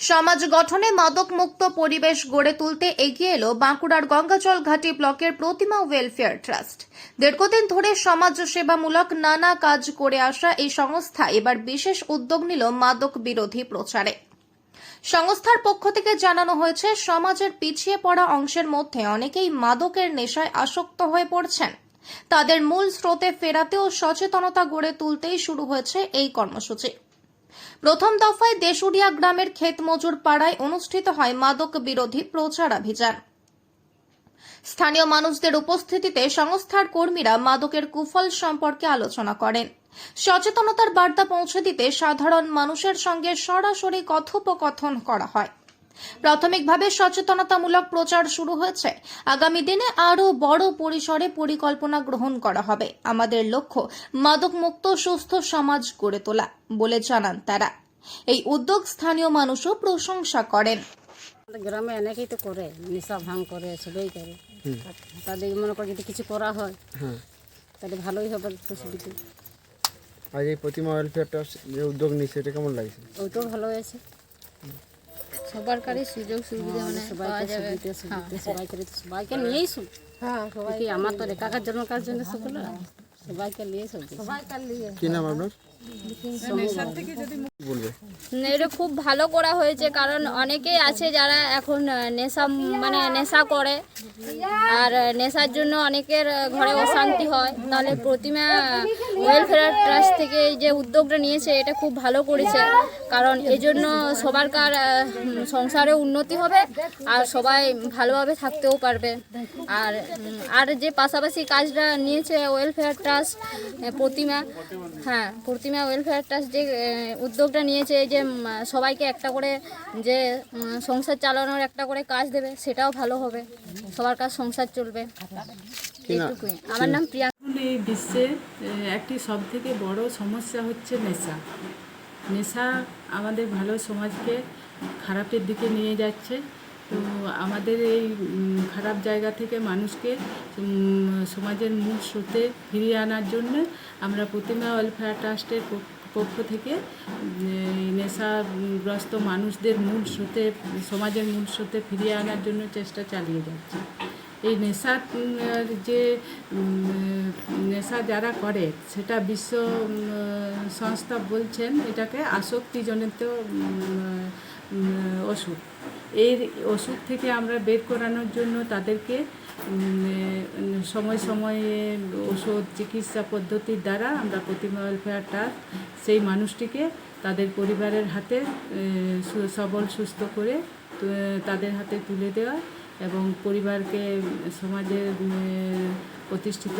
সমাজ গঠনে মাদক মুক্ত পরিবেশ গড়ে তুলতে এগিয়ে এলো বাঁকুড়ার গঙ্গাজল ঘাটি ব্লকের প্রতিমা ওয়েলফেয়ার ট্রাস্ট দীর্ঘদিন ধরে সমাজ সেবামূলক নানা কাজ করে আসা এই সংস্থা এবার বিশেষ উদ্যোগ নিল মাদক বিরোধী প্রচারে। সংস্থার পক্ষ থেকে জানানো হয়েছে, সমাজের পিছিয়ে পড়া অংশের মধ্যে অনেকেই মাদকের নেশায় আসক্ত হয়ে পড়ছেন। তাদের মূল স্রোতে ফেরাতে ও সচেতনতা গড়ে তুলতেই শুরু হয়েছে এই কর্মসূচি। প্রথম দফায় দেশুড়িয়া গ্রামের ক্ষেত মজুর পাড়ায় অনুষ্ঠিত হয় মাদক বিরোধী প্রচার অভিযান। স্থানীয় মানুষদের উপস্থিতিতে সংস্থার কর্মীরা মাদকের কুফল সম্পর্কে আলোচনা করেন। সচেতনতার বার্তা পৌঁছে দিতে সাধারণ মানুষের সঙ্গে সরাসরি কথোপকথন করা হয়। প্রাথমিকভাবে সচেতনতামূলক প্রচার শুরু হয়েছে। আগামী দিনে আরও বড় পরিসরে পরিকল্পনা গ্রহণ করা হবে। আমাদের লক্ষ্য মাদকমুক্ত সুস্থ সমাজ গড়ে তোলা বলে জানান তারা। এই উদ্যোগ স্থানীয় মানুষও প্রশংসা করেন। গ্রামে অনেকেই তো করে নেশা ভাঙ করে সবাই করে। তাদের মনে করে যদি কিছু করা হয় হ্যাঁ। তাহলে ভালোই হবে একটু সুবিধা আজ এই প্রতিমা ওয়েলফেয়ারটা যে উদ্যোগ নিচ্ছে এটা কেমন লাগছে? ওইটাও ভালো হয়েছে। সবারকারই সুযোগ সুবিধা মানে পাওয়া সবাইকে যাবে। সুবিধা সবাইকে সবাইকে নিয়েই শুন হ্যাঁ সবাই আমার তো একাকার জন্য কার জন্য সকলে সবাইকে নিয়ে সব সবাইকে নিয়ে। কি নাম আপনার? বলবে। এটা খুব ভালো করা হয়েছে কারণ অনেকেই আছে যারা এখন নেশা মানে নেশা করে। আর নেশার জন্য অনেকের ঘরে অশান্তি হয়। তাহলে প্রতিমা ওয়েলফেয়ার ট্রাস্ট থেকে যে উদ্যোগটা নিয়েছে এটা খুব ভালো করেছে। কারণ এই জন্য সবারকার সংসারে উন্নতি হবে আর সবাই ভালোভাবে থাকতেও পারবে। আর আর যে পাশাপাশি কাজটা নিয়েছে ওয়েলফেয়ার ট্রাস্ট প্রতিমা হ্যাঁ প্রতিমা ওয়েলফেয়ার ট্রাস্ট যে উদ্যোগটা নিয়েছে এই যে সবাইকে একটা করে যে সংসার চালানোর একটা করে কাজ দেবে সেটাও ভালো হবে। সবার কাজ সংসার চলবে। এইটুকুই। আমার নাম প্রিয়া। এই বিশ্বে একটি সব থেকে বড় সমস্যা হচ্ছে নেশা। নেশা আমাদের ভালো সমাজকে খারাপের দিকে নিয়ে যাচ্ছে। তো আমাদের এই খারাপ জায়গা থেকে মানুষকে সমাজের মূল স্রোতে ফিরিয়ে আনার জন্য আমরা প্রতিমা ওয়েলফেয়ার ট্রাস্টের পক্ষ- থেকে নেশাগ্রস্ত মানুষদের মূল স্রোতে, সমাজের মূল স্রোতে ফিরিয়ে আনার জন্য চেষ্টা চালিয়ে যাচ্ছি। এই নেশা যে নেশা যারা করে, সেটা বিশ্ব সংস্থা বলছেন এটাকে আসক্তিজনিত ওষুধ এই ওষুধ থেকে আমরা বের করানোর জন্য তাদেরকে সময় সময়ে ওষুধ চিকিৎসা পদ্ধতির দ্বারা আমরা প্রতিমা ওয়েলফেয়ার ট্রাস্ট সেই মানুষটিকে তাদের পরিবারের হাতে সবল, সুস্থ করে তাদের হাতে তুলে দেওয়া এবং পরিবারকে সমাজে প্রতিষ্ঠিত